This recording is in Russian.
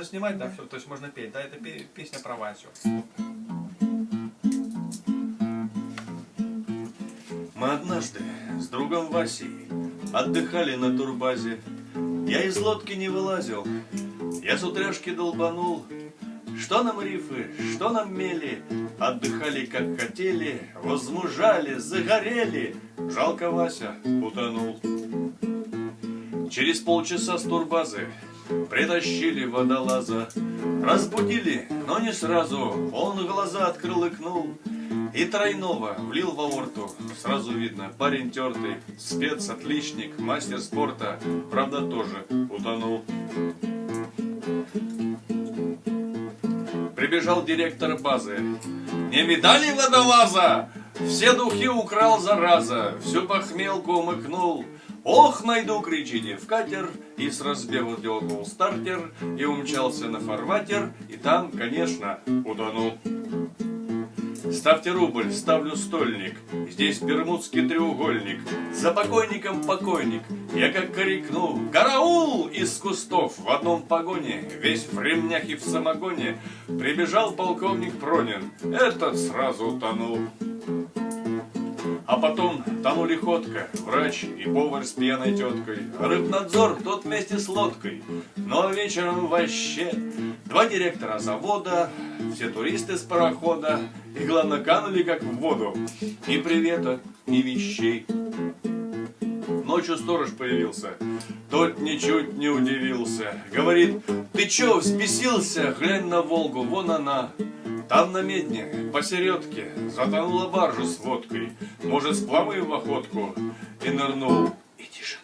можно снимать, да, все, то есть можно петь, да, это пе- песня про Васю. Мы однажды с другом Васей отдыхали на турбазе. Я из лодки не вылазил, я с утряшки долбанул. Что нам рифы, что нам мели, отдыхали как хотели, возмужали, загорели. Жалко Вася утонул. Через полчаса с турбазы притащили водолаза. Разбудили, но не сразу, он глаза открыл и кнул. И тройного влил в аорту. Сразу видно, парень тертый, спец, отличник, мастер спорта. Правда, тоже утонул. Прибежал директор базы. Не видали водолаза? Все духи украл зараза, всю похмелку умыкнул. Ох, найду, кричите, в катер, и с разбегу дергал стартер, и умчался на фарватер, и там, конечно, утонул. Ставьте рубль, ставлю стольник. Здесь бермудский треугольник. За покойником покойник. Я как крикну «Караул!» из кустов. В одном погоне, весь в ремнях и в самогоне, прибежал полковник Пронин. Этот сразу утонул. А потом тонули ходка, врач и повар с пьяной теткой. Рыбнадзор тот вместе с лодкой. Но вечером вообще два директора завода, все туристы с парохода. И главное, канули как в воду. Ни привета, ни вещей. Ночью сторож появился. Тот ничуть не удивился. Говорит, ты чё, взбесился? Глянь на Волгу, вон она. Там на медне, посередке, затонула баржа с водкой. Может, сплаваем в охотку? И нырнул. И тишина.